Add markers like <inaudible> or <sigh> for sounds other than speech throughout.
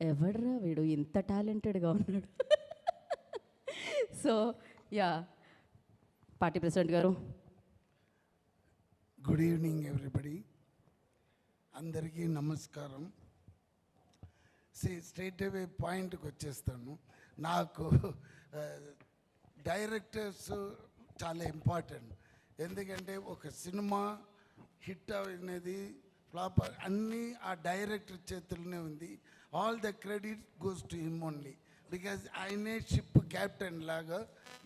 ఎవడ్రా వీడు? ఇంత టాలెంటెడ్గా ఉన్నాడు. So ya. పార్టీ ప్రెసిడెంట్ గారు. Good evening everybody. అందరికీ నమస్కారం. సి స్ట్రేట్ అవే పాయింట్కి వచ్చేస్తాను. నాకు డైరెక్టర్స్ చాలా ఇంపార్టెంట్. ఎందుకంటే ఒక సినిమా హిట్ అనేది ఫ్లాప్ అన్నీ ఆ డైరెక్టర్ చేతుల్లోనే ఉంది. All the credit goes to him only because ఆయనే షిప్ క్యాప్టెన్ లాగా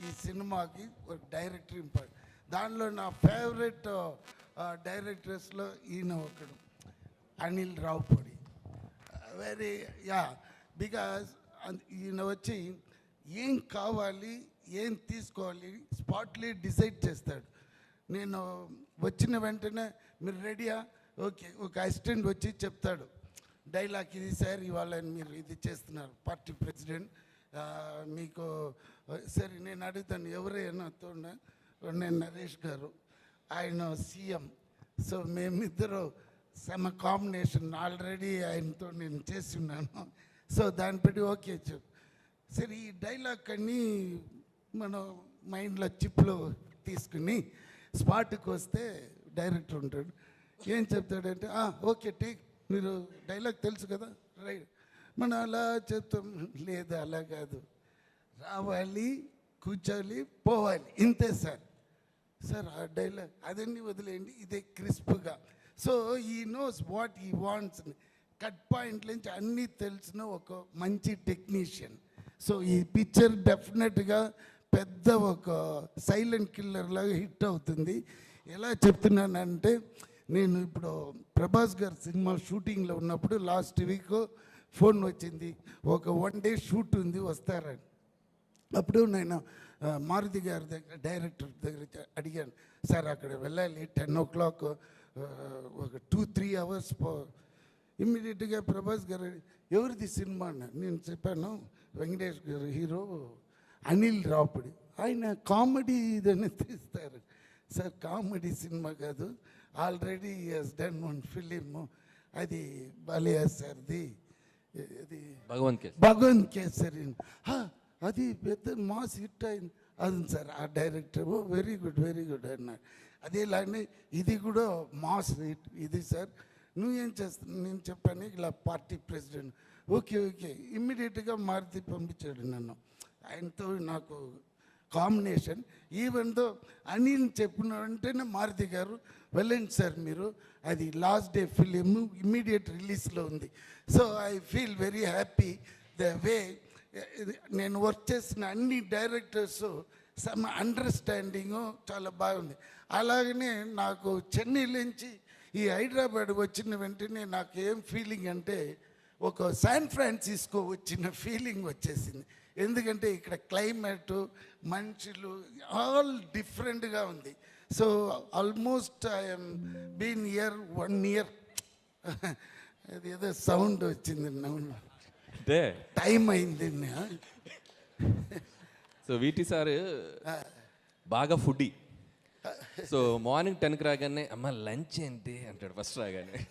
ఈ సినిమాకి ఒక డైరెక్టర్ ఇంపార్ట్ దానిలో నా ఫేవరెట్ డైరెక్టర్స్లో uh, uh, ఈయన ఒకడు Anil Ravipudi. Very ya because ఈయన వచ్చి ఏం కావాలి ఏం తీసుకోవాలి స్పాట్లీ డిసైడ్ చేస్తాడు. నేను వచ్చిన వెంటనే మీరు రెడీయా ఓకే ఒక అసిస్టెంట్ వచ్చి చెప్తాడు. డైలాగ్ ఇది సార్ ఇవాళ మీరు ఇది చేస్తున్నారు. పార్టీ ప్రెసిడెంట్ మీకు సరే నేను అడుగుతాను ఎవరైనా నేను నరేష్ గారు ఆయన సీఎం. సో మేమిద్దరు సమ కాంబినేషన్ ఆల్రెడీ ఆయనతో నేను చేసి ఉన్నాను. సో దాన్ని బట్టి ఓకే చెప్పు. సరే ఈ డైలాగ్ అన్నీ మనం మైండ్లో చిప్లో తీసుకుని స్పాట్కి వస్తే డైరెక్టర్ ఉంటాడు. ఏం చెప్తాడంటే ఓకే టేక్ మీరు డైలాగ్ తెలుసు కదా? రైట్. మనం అలా చెప్తాం లేదు అలా కాదు. రావాలి కూర్చోవాలి పోవాలి. ఇంతే సార్. సార్ ఆ డైలాగ్ అదన్నీ వదిలేయండి. ఇదే క్రిస్ప్గా. So he knows what he wants cut point నుంచి అన్నీ తెలిసిన ఒక మంచి టెక్నీషియన్. సో ఈ పిక్చర్ డెఫినెట్గా పెద్ద ఒక సైలెంట్ కిల్లర్ లాగా హిట్ అవుతుంది. ఎలా చెప్తున్నానంటే నేను ఇప్పుడు ప్రభాస్ గారి సినిమా షూటింగ్లో ఉన్నప్పుడు లాస్ట్ వీక్ ఫోన్ వచ్చింది. ఒక వన్ డే షూట్ ఉంది వస్తారని. అప్పుడు నేను మారుతి గారి దగ్గర డైరెక్టర్ దగ్గర అడిగాను సార్ అక్కడ వెళ్ళాలి టెన్ ఓ క్లాక్ ఒక టూ త్రీ అవర్స్ పో ఇమ్మీడియట్గా ప్రభాస్ గారు ఎవరిది సినిమా అన్నారు నేను చెప్పాను వెంకటేష్ గారు హీరో అనిల్ రాపుడి ఆయన కామెడీ ఇదని తీస్తారు. సార్ కామెడీ సినిమా కాదు. Already he's done one film అది బాలియా సార్ది ఇది భగవంత్ కేస్ భగవంత్ కేసరి. అది పెద్ద మాస్ హిట్ అయింది. అది సార్ ఆ director. Very good very good అన్నాడు అదేలానే ఇది కూడా మాస్ హిట్. ఇది సార్ నువ్వేం చేస్తున్నావు నేను చెప్పాను ఇలా పార్టీ ప్రెసిడెంట్. Okay okay. ఇమ్మీడియట్గా మారుతి పంపించాడు నన్ను. ఆయనతో నాకు కాంబినేషన్. ఈవెన్ దో అనిల్ చెప్పిన వెంటనే మారుతి గారు వెళ్ళండి సార్ మీరు అది లాస్ట్ డే ఫిలిం ఇమ్మీడియట్ రిలీజ్లో ఉంది. So I feel very happy the way నేను వర్క్ చేసిన అన్ని డైరెక్టర్స్ సమ్ అండర్స్టాండింగ్ చాలా బాగుంది. అలాగనే నాకు చెన్నై నుంచి ఈ హైదరాబాద్ వచ్చిన వెంటనే నాకు ఏం ఫీలింగ్ అంటే ఒక శాన్ ఫ్రాన్సిస్కో వచ్చిన ఫీలింగ్ వచ్చేసింది. ఎందుకంటే ఇక్కడ క్లైమేట్ మనుషులు ఆల్ డిఫరెంట్గా ఉంది. So almost I'm been year one year. <laughs> అది ఏదో సౌండ్ వచ్చింది అంటే టైం అయింది సో వీటి సార్ బాగా ఫుడ్డీ. సో మార్నింగ్ టెన్కి రాగానే అమ్మ లంచ్ ఏంటి? అంటాడు ఫస్ట్ రాగానే.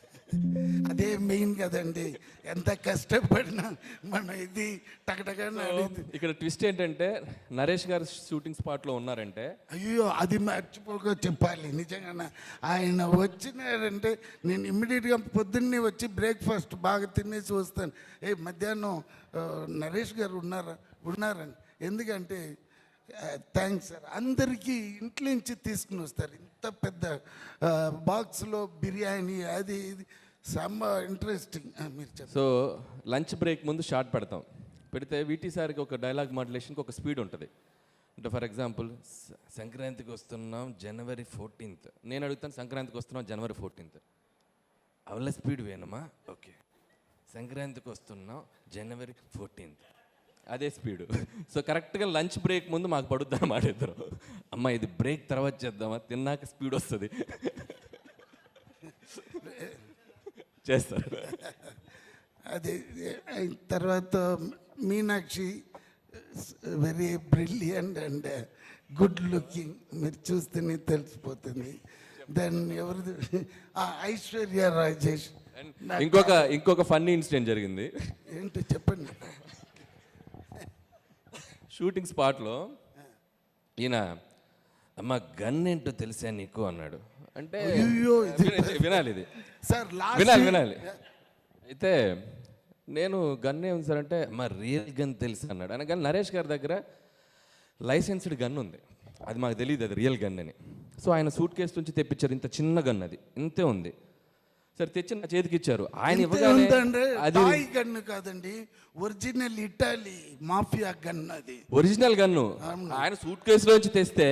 అదే మెయిన్ కదండి. ఎంత కష్టపడినా మన ఇది టకటగా ఇక్కడ ట్విస్ట్ ఏంటంటే నరేష్ గారు షూటింగ్ స్పాట్లో ఉన్నారంటే అయ్యో అది మర్చిపోక చెప్పాలి. నిజంగా ఆయన వచ్చినారంటే నేను ఇమ్మీడియట్గా పొద్దున్నే వచ్చి బ్రేక్ఫాస్ట్ బాగా తినేసి వస్తాను. ఏ మధ్యాహ్నం నరేష్ గారు ఉన్నారా? ఉన్నారని ఎందుకంటే థ్యాంక్స్ సార్ అందరికీ ఇంట్లో నుంచి తీసుకుని వస్తారు. ఇంత పెద్ద బాక్స్లో బిర్యానీ అది ఇది. సమ్మ ఇంట్రెస్టింగ్ మీరు సో లంచ్ బ్రేక్ ముందు షార్ట్ పెడతాం. పెడితే వీటి సార్కి ఒక డైలాగ్ మాడ్యులేషన్కి ఒక స్పీడ్ ఉంటుంది. అంటే ఫర్ ఎగ్జాంపుల్ సంక్రాంతికి వస్తున్నాం జనవరి ఫోర్టీన్త్ నేను అడుగుతాను సంక్రాంతికి వస్తున్నాం జనవరి ఫోర్టీన్త్ అవల్ల స్పీడ్ వేనమ్మా ఓకే. సంక్రాంతికి వస్తున్నాం జనవరి ఫోర్టీన్త్ అదే స్పీడు. సో కరెక్ట్గా లంచ్ బ్రేక్ ముందు మాకు పడుద్ది అన్నమాట ఇద్దరు. అమ్మ ఇది బ్రేక్ తర్వాత చేద్దామా? తిన్నాక స్పీడ్ వస్తుంది. చేస్తారు. అది తర్వాత Meenakshi very brilliant and good looking మీరు చూస్తేనే తెలిసిపోతుంది. దెన్ ఎవరిది? ఐశ్వర్య రాజేష్. ఇంకొక ఇంకొక ఫన్నీ ఇన్సిడెంట్ జరిగింది. ఏంటో చెప్పండి? షూటింగ్ స్పాట్లో ఈయన అమ్మ గన్ ఏంటో తెలుసా నీకు? అన్నాడు. అంటే అయ్యో, ఇది విన- వినాలి ఇది. సార్ వినాలి వినాలి. అయితే నేను గన్ ఏముంది సార్ అంటే మా రియల్ గన్ తెలుసు? అన్నాడు. అనగానే నరేష్ గారి దగ్గర లైసెన్స్డ్ గన్ ఉంది. అది మాకు తెలియదు అది రియల్ గన్ అని. సో ఆయన సూట్ కేసు నుంచి తెప్పించారు. ఇంత చిన్న గన్ అది. ఇంతే ఉంది. సరే తెచ్చి నా చేతికి ఇచ్చారు. ఆయన ఇవ్వగానే గన్ను కాదండి ఒరిజినల్ ఇటాలీ మాఫియా గన్ అది. Original gun. ఆయన సూట్ కేసులోంచి తెస్తే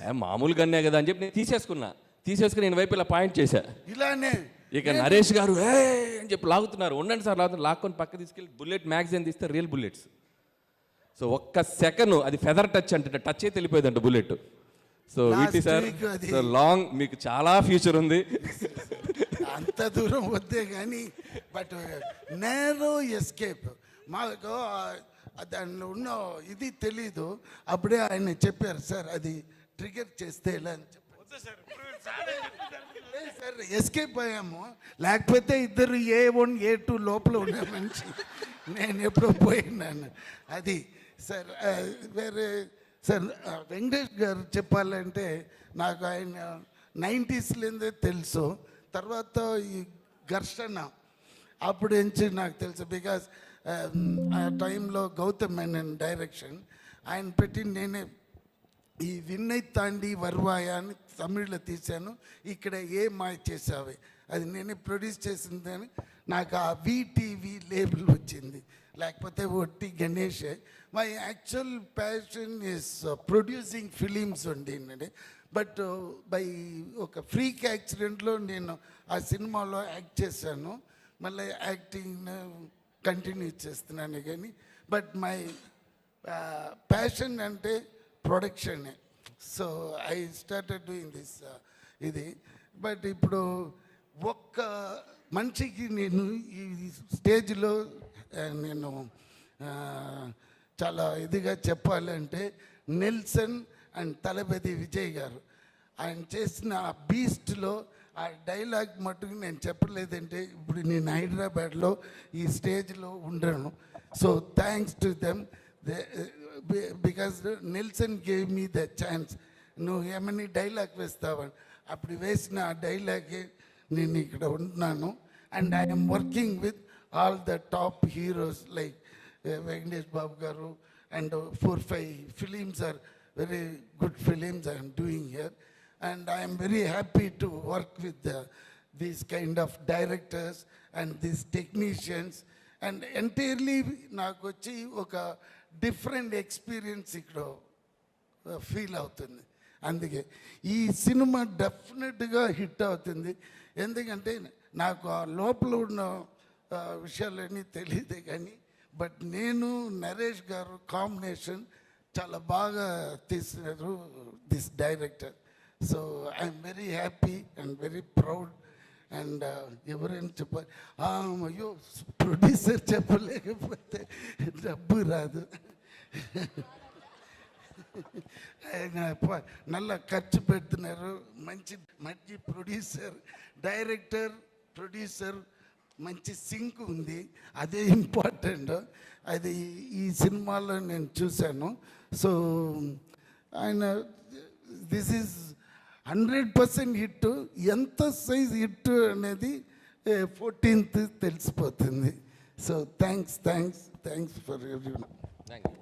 "ఏ, మామూలు గన్నే కదా అని చెప్పి నేను తీసేసుకున్నా. తీసేసుకుని నేను వైపు ఇలా పాయింట్ చేశా. ఇలానే ఇక నరేష్ గారు ఏ అని చెప్పి లాగుతున్నారు. ఉండండి సార్ లాగుతున్నారు. లాక్కొని పక్క తీసుకెళ్ళి బుల్లెట్ మ్యాగజైన్ తీస్తే రియల్ బుల్లెట్స్. సో ఒక్క సెకండ్ అది ఫెదర్ టచ్ అంటే టచ్ అయితే వెళ్ళిపోయిందంట బుల్లెట్. సో వీటి సార్ సో లాంగ్ మీకు చాలా ఫ్యూచర్ ఉంది. అంత దూరం వద్దే కానీ బట్ నేరో ఎస్కేప్ మాకు దానిలో ఉన్న ఇది తెలీదు. అప్పుడే ఆయన చెప్పారు సార్ అది ట్రిగర్ చేస్తే ఎలా అని చెప్పారు సార్ ఎస్కేప్ అయ్యాము. లేకపోతే ఇద్దరు ఏ వన్ ఏ టూ లోపల ఉన్న మనిషి. నేను ఎప్పుడో పోయినాను. అది సార్ వేరే సార్ వెంకటేష్ గారు చెప్పాలంటే నాకు ఆయన నైంటీస్లోందే తెలుసు. తర్వాత ఈ ఘర్షణ అప్పుడు నుంచి నాకు తెలుసు బికాస్ um, ఆ టైంలో గౌతమ్ మేనన్ డైరెక్షన్ ఆయన పెట్టి నేనే ఈ విన్నై తాండి వర్వాయ అని తమిళ్ళో తీశాను ఇక్కడ ఏ మాయ చేసావే అది నేనే ప్రొడ్యూస్ చేసిందని నాకు ఆ విటీవీ లేబుల్ వచ్చింది. లేకపోతే ఒట్టి Ganesh. My actual passion is producing films ఉండి బట్ uh, బై ఒక ఫ్రీక్ యాక్సిడెంట్లో నేను ఆ సినిమాలో యాక్ట్ చేశాను. మళ్ళీ యాక్టింగ్ uh, కంటిన్యూ చేస్తున్నాను కానీ బట్ మై uh, ప్యాషన్ అంటే ప్రొడక్షనే. So I started doing this ఇది. బట్ ఇప్పుడు ఒక్క మనిషికి నేను ఈ స్టేజ్లో నేను చాలా ఇదిగా చెప్పాలంటే నెల్సన్ అండ్ తలపతి విజయ్ గారు. ఆయన చేసిన ఆ బీస్ట్లో ఆ డైలాగ్ మట్టుకు నేను చెప్పలేదంటే ఇప్పుడు నేను హైదరాబాద్లో ఈ స్టేజ్లో ఉండను. So thanks to them because Nelson gave me the chance నువ్వు ఏమని డైలాగ్ వేస్తావని అప్పుడు వేసిన ఆ డైలాగే నేను ఇక్కడ ఉంటున్నాను. And I'm working with all the top heroes like Venkatesh Babu garu and four five films are very good I am doing here. and I am very happy to work with the, these kind of directors and these technicians. And entirely నాకు వచ్చి ఒక different experience ఇక్కడ feel అవుతుంది. అందుకే ఈ cinema డెఫినెట్గా hit అవుతుంది. ఎందుకంటే నాకు ఆ లోపల ఉన్న విషయాలన్నీ తెలియదు కానీ బట్ నేను నరేష్ గారు కాంబినేషన్ చాలా బాగా తీసినారు this director so I'm very happy and very proud and ఎవరైనా చెప్పాలి అయ్యో ప్రొడ్యూసర్ చెప్పలేకపోతే డబ్బు రాదు. నల్ల ఖర్చు పెడుతున్నారు. మంచి మంచి ప్రొడ్యూసర్ డైరెక్టర్ ప్రొడ్యూసర్ మంచి సింక్ ఉంది. అదే ఇంపార్టెంట్. అది ఈ సినిమాలో నేను చూశాను. సో ఆయన this is hundred percent hit. ఎంత సైజ్ హిట్ అనేది ఫోర్టీన్త్ తెలిసిపోతుంది. So thanks thanks thanks for every thank you